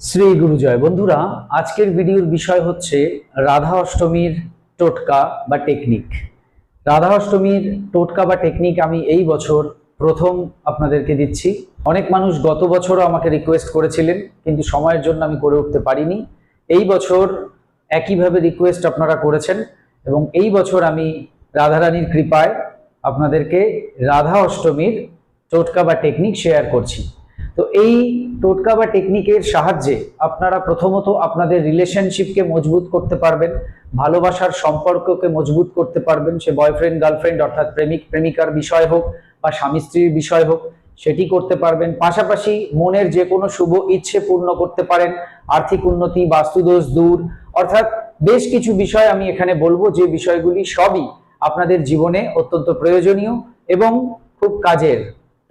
শ্রী গুরুজয় বন্ধুরা, আজকের ভিডিওর বিষয় হচ্ছে রাধা অষ্টমীর টোটকা বা টেকনিক। রাধা অষ্টমীর টোটকা বা টেকনিক আমি এই বছর প্রথম আপনাদেরকে দিচ্ছি। অনেক মানুষ গত বছরও আমাকে রিকোয়েস্ট করেছিলেন, কিন্তু সময়ের জন্য আমি করে উঠতে পারিনি। এই বছর একইভাবে রিকোয়েস্ট আপনারা করেছেন এবং এই বছর আমি রাধারানীর কৃপায় আপনাদেরকে রাধা অষ্টমীর টোটকা বা টেকনিক শেয়ার করছি। তো এই টোটকা বা টেকনিকের সাহায্যে আপনারা প্রথমত আপনাদের রিলেশনশিপকে মজবুত করতে পারবেন, ভালোবাসার সম্পর্ককে মজবুত করতে পারবেন, সে বয়ফ্রেন্ড গার্লফ্রেন্ড অর্থাৎ প্রেমিক, প্রেমিকার বিষয় হোক বা স্বামী স্ত্রীর বিষয় হোক, সেটি করতে পারবেন। পাশাপাশি মনের যে কোনো শুভ ইচ্ছে পূর্ণ করতে পারেন, আর্থিক উন্নতি, বাস্তুদোষ দূর, অর্থাৎ বেশ কিছু বিষয় আমি এখানে বলব, যে বিষয়গুলি সবই আপনাদের জীবনে অত্যন্ত প্রয়োজনীয় এবং খুব কাজের।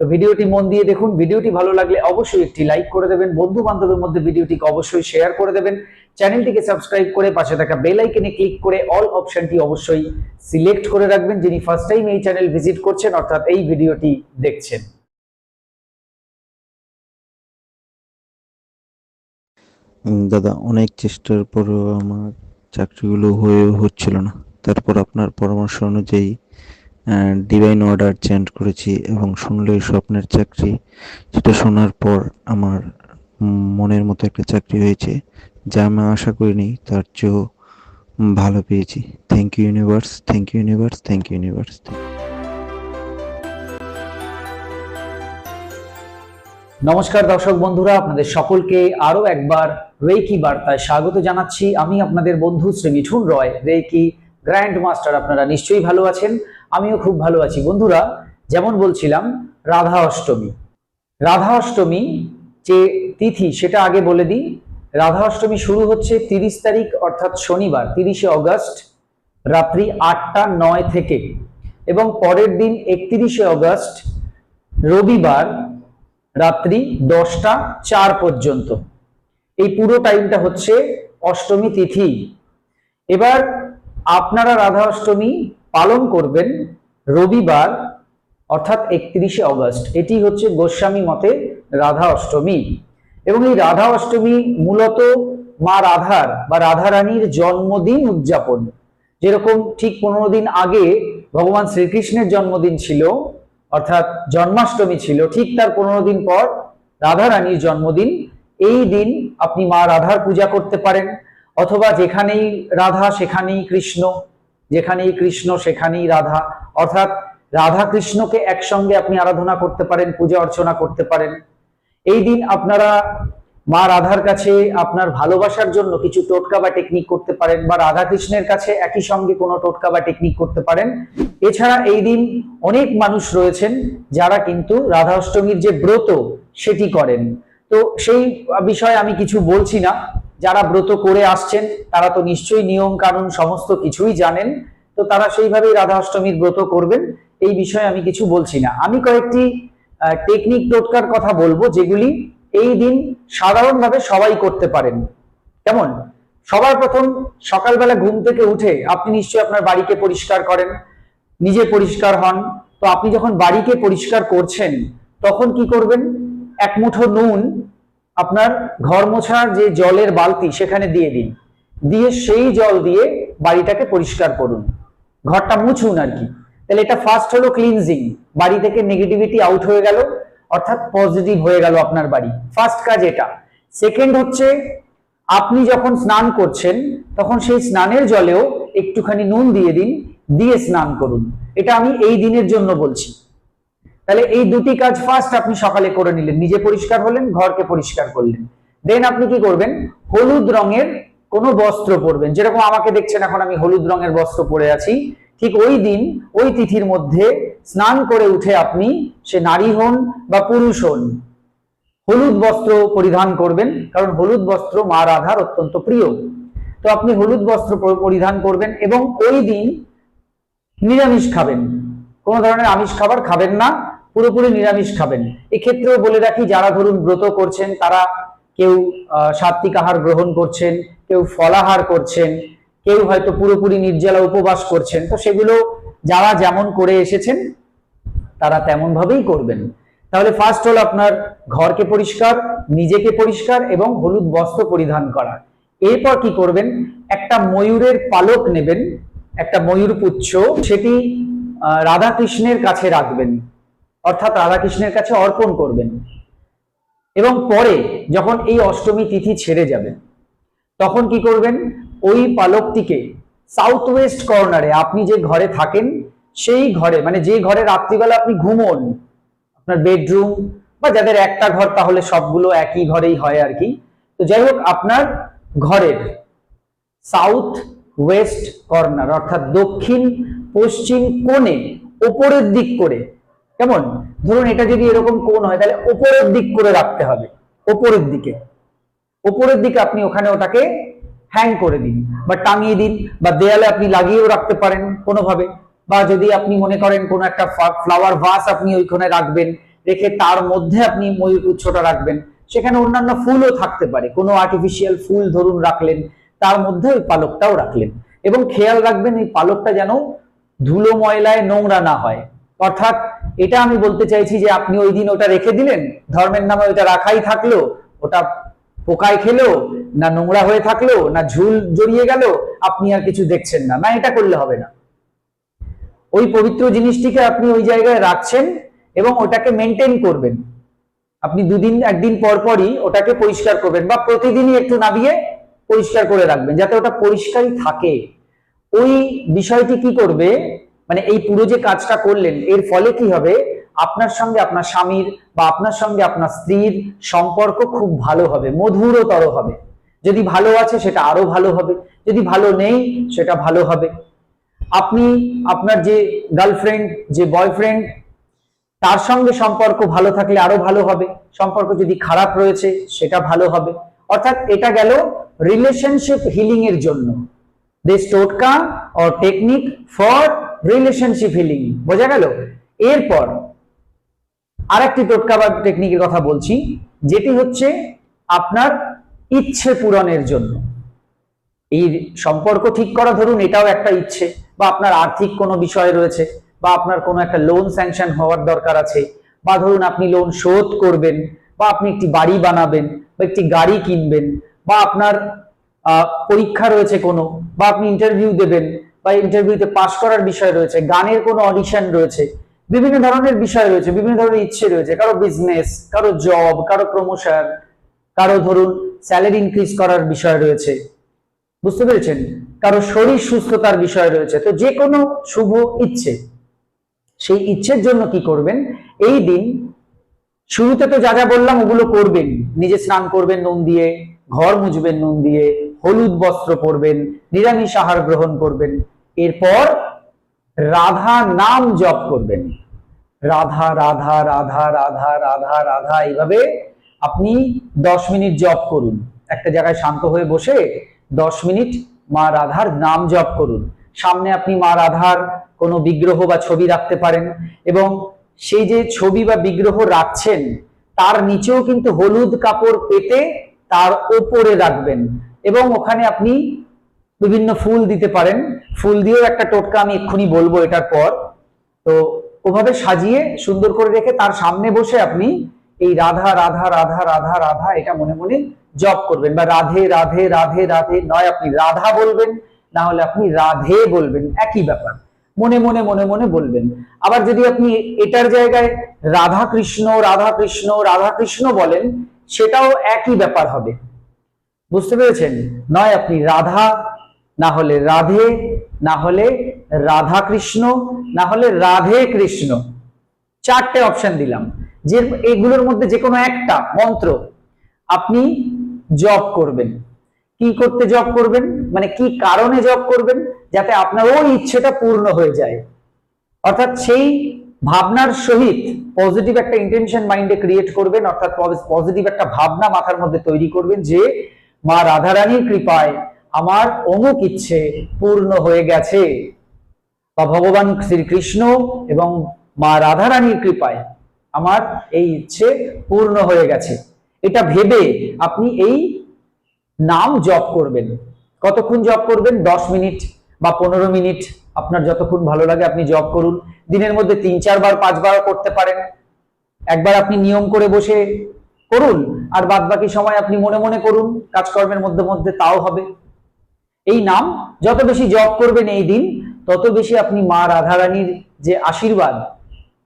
তো ভিডিওটি মন দিয়ে দেখুন। ভিডিওটি ভালো লাগলে অবশ্যই একটি লাইক করে দেবেন। বন্ধু বান্ধবের মধ্যে ভিডিওটিকে অবশ্যই শেয়ার করে দেবেন। চ্যানেলটিকে সাবস্ক্রাইব করে পাশে থাকা বেল আইকনে ক্লিক করে অল অপশনটি অবশ্যই সিলেক্ট করে রাখবেন। যিনি ফার্স্ট টাইম এই চ্যানেল ভিজিট করছেন, অর্থাৎ এই ভিডিওটি দেখছেন। দাদা, অনেক চেষ্টার পরেও আমার চাকরিগুলো হয়ে হচ্ছিল না। তারপর আপনার পরামর্শ অনুযায়ী ডিভাইন অর্ডার চেঞ্জ করেছি এবং শুনলেই স্বপ্নের চাকরি। সেটা শোনার পর আমার মনের মতো একটা চাকরি হয়েছে, যা আমি আশা করিনি, তার চেয়েও ভালো পেয়েছি। Thank you universe thank you universe thank you universe নমস্কার দর্শক বন্ধুরা, আপনাদের সকলকে আরও একবার রেকি বার্তায় স্বাগত জানাচ্ছি। আমি আপনাদের বন্ধু Shri Mithun Roy reiki grand master আপনারা নিশ্চয়ই ভালো আছেন। আমিও খুব ভালো আছি। বন্ধুরা, যেমন বলছিলাম, রাধা অষ্টমী। রাধা অষ্টমী যে তিথি, সেটা আগে বলে দিই। রাধা অষ্টমী শুরু হচ্ছে তিরিশ তারিখ, অর্থাৎ শনিবার, তিরিশে অগস্ট, রাত্রি আটটা নয় থেকে। এবং পরের দিন একত্রিশে অগস্ট, রবিবার, রাত্রি দশটা চার পর্যন্ত। এই পুরো টাইমটা হচ্ছে অষ্টমী তিথি। এবার, আপনারা রাধা অষ্টমী পালন করবেন রবিবার, অর্থাৎ একত্রিশে অগস্ট। এটি হচ্ছে গোস্বামী মতে রাধা অষ্টমী। এবং এই রাধা অষ্টমী মূলত মা রাধার বা রাধারানীর জন্মদিন উদযাপন। যেরকম ঠিক পনেরো দিন আগে ভগবান শ্রীকৃষ্ণের জন্মদিন ছিল, অর্থাৎ জন্মাষ্টমী ছিল, ঠিক তার পনেরো দিন পর রাধা রানীর জন্মদিন। এই দিন আপনি মা রাধার পূজা করতে পারেন, অথবা যেখানেই রাধা সেখানেই কৃষ্ণ। যেখানেই কৃষ্ণ, সেখানেই রাধা। অর্থাৎ রাধা কৃষ্ণকে একসঙ্গে আপনি আরাধনা করতে পারেন, পূজা অর্চনা করতে পারেন। এই দিন আপনারা মা রাধার কাছে আপনার ভালোবাসার জন্য কিছু টোটকা বা টেকনিক করতে পারেন বা রাধা কৃষ্ণের কাছে একই সঙ্গে কোনো টোটকা বা টেকনিক করতে পারেন। এছাড়া এই দিন অনেক মানুষ রয়েছেন যারা কিন্তু রাধা অষ্টমীর যে ব্রত সেটি করেন। তো সেই বিষয়ে আমি কিছু বলছি না। যারা ব্রত করে আসছেন, তারা তো নিশ্চয়ই নিয়ম কানুন সমস্ত কিছুই জানেন, তো তারা সেইভাবেই রাধা অষ্টমীর ব্রত করবেন, এই বিষয়ে আমি কিছু বলছি না। আমি কয়েকটি টেকনিক টোটকার কথা বলব, যেগুলি এই দিন সাধারণভাবে সবাই করতে পারেন। কেমন? সবার প্রথম সকালবেলা ঘুম থেকে উঠে আপনি নিশ্চয়ই আপনার বাড়িকে পরিষ্কার করেন, নিজে পরিষ্কার হন, তো আপনি যখন বাড়িকে পরিষ্কার করছেন, তখন কি করবেন? এক মুঠো নুন আপনার ঘর মোছার যে জলের বালতি সেখানে দিয়ে দিন। দিয়ে সেই জল দিয়ে বাড়িটাকে পরিষ্কার করুন। ঘরটা মুছুন আর কি। তাহলে এটা ফার্স্ট হলো ক্লিনজিং বাড়ি থেকে নেগেটিভিটি আউট হয়ে গেল, অর্থাৎ পজিটিভ হয়ে গেল আপনার বাড়ি। ফার্স্ট কাজ এটা। সেকেন্ড হচ্ছে, আপনি যখন স্নান করছেন, তখন সেই স্নানের জলেও একটুখানি নুন দিয়ে দিন, দিয়ে স্নান করুন। এটা আমি এই দিনের জন্য বলছি। তাহলে এই দুটি কাজ ফার্স্ট আপনি সকালে করে নিলেন। নিজে পরিষ্কার হলেন, ঘরকে পরিষ্কার করলেন। দেন আপনি কি করবেন? হলুদ রঙের কোনো বস্ত্র পরবেন। যেরকম আমাকে দেখছেন, এখন আমি হলুদ রঙের বস্ত্র পরে আছি। ঠিক ওই দিন, ওই তিথির মধ্যে স্নান করে উঠে আপনি সে নারী হন বা পুরুষ হন, হলুদ বস্ত্র পরিধান করবেন। কারণ হলুদ বস্ত্র মা রাধার অত্যন্ত প্রিয়। তো আপনি হলুদ বস্ত্র পরিধান করবেন এবং ওই দিন নিরামিষ খাবেন। কোনো ধরনের আমিষ খাবার খাবেন না। পুরোপুরি নিরামিষ খাবেন। এক্ষেত্রেও বলে রাখি, যারা ধরুন ব্রত করছেন, তারা কেউ সাত্বিক আহার গ্রহণ করছেন, কেউ ফলাহার করছেন, কেউ হয়তো পুরোপুরি নির্জলা উপবাস করছেন, তো সেগুলো যারা যেমন করে এসেছেন, তারা তেমন ভাবেই করবেন। তাহলে ফার্স্ট হল আপনার ঘরকে পরিষ্কার, নিজেকে পরিষ্কার এবং হলুদ বস্ত্র পরিধান করা। এরপর কি করবেন? একটা ময়ূরের পালক নেবেন, একটা ময়ূর পুচ্ছ, সেটি রাধাকৃষ্ণের কাছে রাখবেন। অর্থাৎ রাধাকৃষ্ণের কাছে অর্পণ করবেন। এবং পরে যখন এই অষ্টমী তিথি ছেড়ে যাবে, তখন কি করবেন? ওই পালকটিকে সাউথ ওয়েস্ট কর্নারে আপনি যে ঘরে থাকেন, সেই ঘরে মানে যে ঘরে রাত্রিবেলা আপনি ঘুমোন, আপনার বেডরুম বা যাদের একটা ঘর, তাহলে সবগুলো একই ঘরেই হয় আর কি। তো যাই হোক, আপনার ঘরের সাউথ ওয়েস্ট কর্নার অর্থাৎ দক্ষিণ পশ্চিম কোণে, ওপরের দিক করে কেমন? ধরুন এটা যদি এরকম কোণ হয়, তাহলে ওপরের দিক করে রাখতে হবে, ওপরের দিকে। ওপরের দিকে আপনি ওখানে ওটাকে হ্যাং করে দিন, বা টাঙিয়ে দিন, বা দেয়ালে আপনি লাগিয়েও রাখতে পারেন কোনোভাবে, বা যদি আপনি মনে করেন কোনো একটা ফ্লাওয়ার ভাস আপনি ওইখানে রাখবেন, রেখে তার মধ্যে আপনি ময়ূর উচ্ছটা রাখবেন, সেখানে অন্যান্য ফুলও থাকতে পারে। কোনো আর্টিফিশিয়াল ফুল ধরুন রাখলেন, তার মধ্যে ওই পালকটাও রাখলেন। এবং খেয়াল রাখবেন এই পালকটা যেন ধুলো ময়লায় নোংরা না হয়। অর্থাৎ এটা আমি বলতে চাইছি যে আপনি ওই দিন ওটা রেখে দিলেন, ধর্মের নামে ওইটা রাখাই থাকল, ওটা পোকায় খেলো, না নোংরা হয়ে থাকল, না ঝুল জড়িয়ে গেল, আপনি আর কিছু দেখছেন না না এটা করলে হবে না। ওই পবিত্র জিনিসটিকে আপনি ওই জায়গায় রাখছেন এবং ওটাকে মেনটেন করবেন। আপনি দুদিন, একদিন পর পরই ওটাকে পরিষ্কার করবেন বা প্রতিদিনই একটু নামিয়ে পরিষ্কার করে রাখবেন, যাতে ওটা পরিষ্কারই থাকে। ওই বিষয়টি কি করবে? মানে এই পুরো যে কাজটা করলেন, এর ফলে কি হবে? আপনার সঙ্গে আপনার স্বামীর বা আপনার সঙ্গে আপনার স্ত্রীর সম্পর্ক খুব ভালো হবে, মধুরতর হবে। যদি ভালো আছে সেটা আরও ভালো হবে, যদি ভালো নেই সেটা ভালো হবে। আপনি আপনার যে গার্লফ্রেন্ড যে বয়ফ্রেন্ড তার সঙ্গে সম্পর্ক ভালো থাকলে আরও ভালো হবে। সম্পর্ক যদি খারাপ রয়েছে সেটা ভালো হবে। অর্থাৎ এটা গেল রিলেশনশিপ হিলিং এর জন্য। দিস টোটকা or technique for relationship healing বোঝা গেল? এরপর আরেকটি টোটকা বা টেকনিকের কথা বলছি, যেটি হচ্ছে আপনার ইচ্ছে পূরণের জন্য। এই সম্পর্ক ঠিক করা ধরুন, এটাও একটা ইচ্ছে, বা আপনার আর্থিক কোনো বিষয় রয়েছে, বা আপনার কোনো একটা লোন স্যাংশন হওয়ার দরকার আছে, বা ধরুন আপনি লোন শোধ করবেন, বা আপনি একটি বাড়ি বানাবেন, বা একটি গাড়ি কিনবেন, বা আপনার পরীক্ষা রয়েছে কোনো, বা আপনি ইন্টারভিউ দেবেন, বা ইন্টারভিউতে পাশ করার বিষয় রয়েছে, গানের কোনো অডিশন রয়েছে, বিভিন্ন ধরনের বিষয় রয়েছে, বিভিন্ন ধরনের ইচ্ছে রয়েছে, কারও বিজনেস কারও জব কারও প্রমোশন কারও ধরুন স্যালারি ইনক্রিজ করার বিষয় রয়েছে। বুঝতে পেরেছেন? কারও শরীর সুস্থতার বিষয় রয়েছে, তো যে কোনো শুভ ইচ্ছে, সেই ইচ্ছের জন্য কি করবেন? এই দিন শুরুতে তো যা যা বললাম ওগুলো করবেন। নিজে স্নান করবেন, নুন দিয়ে, ঘর মুজবেন নুন দিয়ে হলুদ বস্ত্র পরবেন, নিরামিষ আহার গ্রহণ করবেন। এরপর রাধা নাম জপ করবেন। রাধা রাধা রাধা রাধা রাধা রাধা, এইভাবে আপনি দশ মিনিট জপ করুন। একটা জায়গায় শান্ত হয়ে বসে দশ মিনিট মা রাধার নাম জপ করুন। সামনে আপনি মা রাধার কোনো বিগ্রহ বা ছবি রাখতে পারেন এবং সেই যে ছবি বা বিগ্রহ রাখছেন, তার নিচেও কিন্তু হলুদ কাপড় পেতে তার ওপরে রাখবেন। এবং ওখানে আপনি বিভিন্ন ফুল দিতে পারেন। ফুল দিয়েও একটা টোটকা আমি এক্ষুনি বলব এটার পর। তো ওভাবে সাজিয়ে সুন্দর করে রেখে তার সামনে বসে আপনি এই রাধা রাধা রাধা রাধা রাধা এটা মনে মনে জপ করবেন বা রাধে রাধে রাধে রাধে নয়, আপনি রাধা বলবেন, না হলে আপনি রাধে বলবেন, একই ব্যাপার। মনে মনে মনে মনে বলবেন। আবার যদি আপনি এটার জায়গায় রাধা কৃষ্ণ রাধা কৃষ্ণ রাধা কৃষ্ণ বলেন, সেটাও একই ব্যাপার হবে। বুঝতে পেরেছেন? নয়, আপনি রাধা, না হলে রাধে, না হলে রাধা কৃষ্ণ, না হলে রাধে কৃষ্ণ। চারটে অপশন দিলাম। যে এগুলোর মধ্যে যে কোনো একটা মন্ত্র আপনি জপ করবেন। কি করতে জপ করবেন? মানে কি কারণে জপ করবেন? যাতে আপনার ওই ইচ্ছেটা পূর্ণ হয়ে যায়। অর্থাৎ সেই ভাবনার সহিত পজিটিভ একটা ইন্টেনশন মাইন্ডে ক্রিয়েট করবেন, অর্থাৎ পজিটিভ একটা ভাবনা মাথার মধ্যে তৈরি করবেন যে মা রাধারানীর কৃপায় আমার অমুক ইচ্ছে পূর্ণ হয়ে গেছে। বা ভগবান শ্রীকৃষ্ণ এবং মা রাধারানীর কৃপায় আমার এই ইচ্ছে পূর্ণ হয়ে গেছে। এটা ভেবে আপনি এই নাম জপ করবেন। কতক্ষণ জপ করবেন? দশ মিনিট বা পনেরো মিনিট। আপনার যতক্ষণ ভালো লাগে আপনি জপ করুন। দিনের মধ্যে তিন, চারবার পাঁচবার করতে পারেন। একবার আপনি নিয়ম করে বসে করুন, আর বাদ বাকি সময় আপনি মনে মনে করুন, কাজকর্মের মধ্যে মধ্যে তাও হবে। এই নাম, যত বেশি জপ করবেন এই দিন, তত বেশি আপনি মা রাধারানীর যে আশীর্বাদ,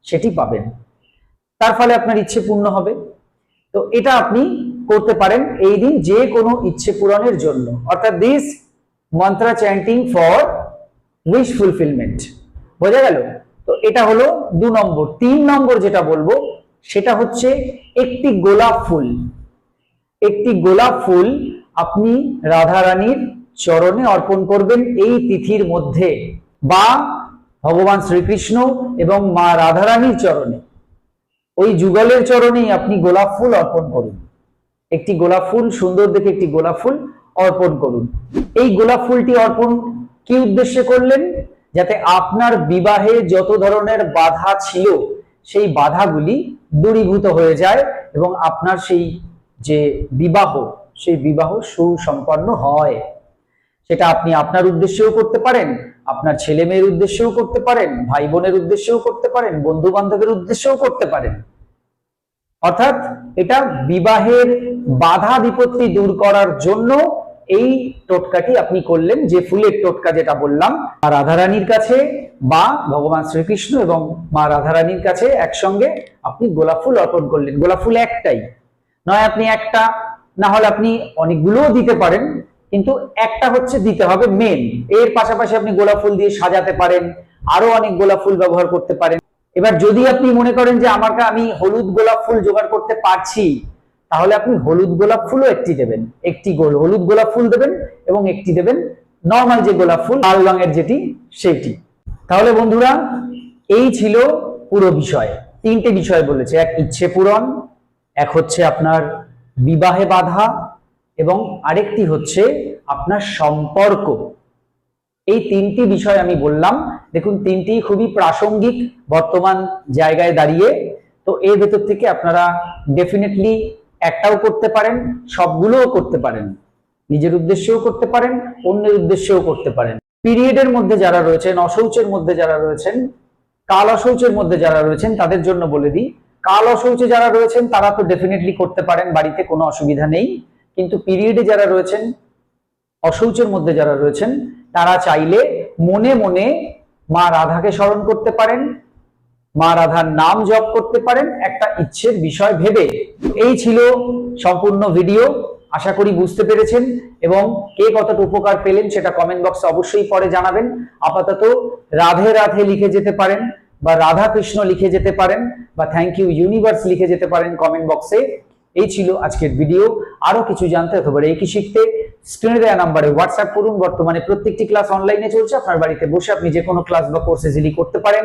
সেটি পাবেন। তার ফলে আপনার ইচ্ছে পূর্ণ হবে। তো এটা আপনি করতে পারেন এই দিন যে কোনো ইচ্ছে পূরণের জন্য। অর্থাৎ this mantra chanting for wish fulfilment বোঝা গেল? তো এটা হলো দু নম্বর। তিন নম্বর যেটা বলব সেটা হচ্ছে একটি গোলাপ ফুল। একটি গোলাপ ফুল আপনি রাধা রানীর চরণে অর্পণ করবেন এই তিথির মধ্যে বা ভগবান শ্রীকৃষ্ণ এবং মা রাধারানীর চরণে। ওই যুগলের চরণেই আপনি গোলাপ ফুল অর্পণ করুন। একটি গোলাপ ফুল, সুন্দর দেখে একটি গোলাপ ফুল অর্পণ করুন। এই গোলাপ ফুলটি অর্পণ কি উদ্দেশ্যে করলেন? যাতে আপনার বিবাহে যত ধরনের বাধা ছিল, সেই বাধাগুলি দূরীভূত হয়ে যায় এবং আপনার সেই যে বিবাহ, সেই বিবাহ সুসম্পন্ন হয়। সেটা আপনি আপনার উদ্দেশ্যেও করতে পারেন, আপনার ছেলে মেয়ের উদ্দেশ্যেও করতে পারেন, ভাই বোনের উদ্দেশ্যেও করতে পারেন বন্ধু বান্ধবের উদ্দেশ্যেও করতে পারেন। অর্থাৎ এটা বিবাহের বাধা বিপত্তি দূর করার জন্য এই টোটকাটি আপনি করলেন, যে ফুলের টোটকা যেটা বললাম, মা রাধারানীর কাছে বা ভগবান শ্রীকৃষ্ণ এবং মা রাধারানীর কাছে একসঙ্গে আপনি গোলাপ ফুল অর্পণ করলেন। গোলাপ ফুল একটাই। নয় আপনি একটা, না হলে আপনি অনেকগুলোও দিতে পারেন, কিন্তু একটা হচ্ছে দিতে হবে মেন এর পাশাপাশি আপনি গোলাপ ফুল দিয়ে সাজাতে পারেন, আরও অনেক গোলাপ ফুল ব্যবহার করতে পারেন। এবার যদি আপনি মনে করেন যে আমাকে আমি হলুদ গোলাপ ফুল জোগাড় করতে পারছি তাহলে আপনি হলুদ গোলাপ ফুলও একটি দেবেন। একটি গোল হলুদ গোলাপ ফুল দেবেন এবং একটি দেবেন নর্মাল যে গোলাপ ফুল, লাল রঙের যেটি সেটি তাহলে বন্ধুরা, এই ছিল পুরো বিষয়। তিনটে বিষয় বলেছে। এক ইচ্ছে পূরণ, এক হচ্ছে আপনার বিবাহে বাধা, এবং আরেকটি হচ্ছে আপনার সম্পর্ক। এই তিনটি বিষয় আমি বললাম। দেখুন, তিনটি খুবই প্রাসঙ্গিক বর্তমান জায়গায় দাঁড়িয়ে। তো এর ভেতর থেকে আপনারা ডেফিনেটলি একটাও করতে পারেন, সবগুলোও করতে পারেন। নিজের উদ্দেশ্যেও করতে পারেন, অন্যের উদ্দেশ্যেও করতে পারেন। পিরিয়ডের মধ্যে যারা রয়েছেন অশৌচের মধ্যে যারা রয়েছেন, কাল অশৌচের মধ্যে যারা রয়েছেন, তাদের জন্য বলে দিই, কাল অশৌচে যারা রয়েছেন, তারা তো ডেফিনেটলি করতে পারেন, বাড়িতে কোনো অসুবিধা নেই। কিন্তু পিরিয়ডে যারা রয়েছেন অশৌচের মধ্যে যারা রয়েছেন, তারা চাইলে মনে মনে মা রাধাকে স্মরণ করতে পারেন মা রাধার নাম জপ করতে পারেন, একটা ইচ্ছের বিষয় ভেবে। এই ছিল সম্পূর্ণ ভিডিও, আশা করি বুঝতে পেরেছেন। এবং কে কতটা উপকার পেলেন সেটা কমেন্ট বক্সে অবশ্যই পরে জানাবেন। আপাতত রাধে রাধে লিখে যেতে পারেন বা রাধা কৃষ্ণ লিখে যেতে পারেন বা থ্যাংক ইউ ইউনিভার্স লিখে যেতে পারেন কমেন্ট বক্সে এই ছিল আজকের ভিডিও আরও কিছু জানতে অথবা এই কি শিখতে স্ক্রিনে দেওয়া নাম্বারে হোয়াটসঅ্যাপ করুন। বর্তমানে প্রত্যেকটি ক্লাস অনলাইনে চলছে। আপনার বাড়িতে বসে আপনি যে কোনো ক্লাস বা কোর্স ইজিলি করতে পারেন।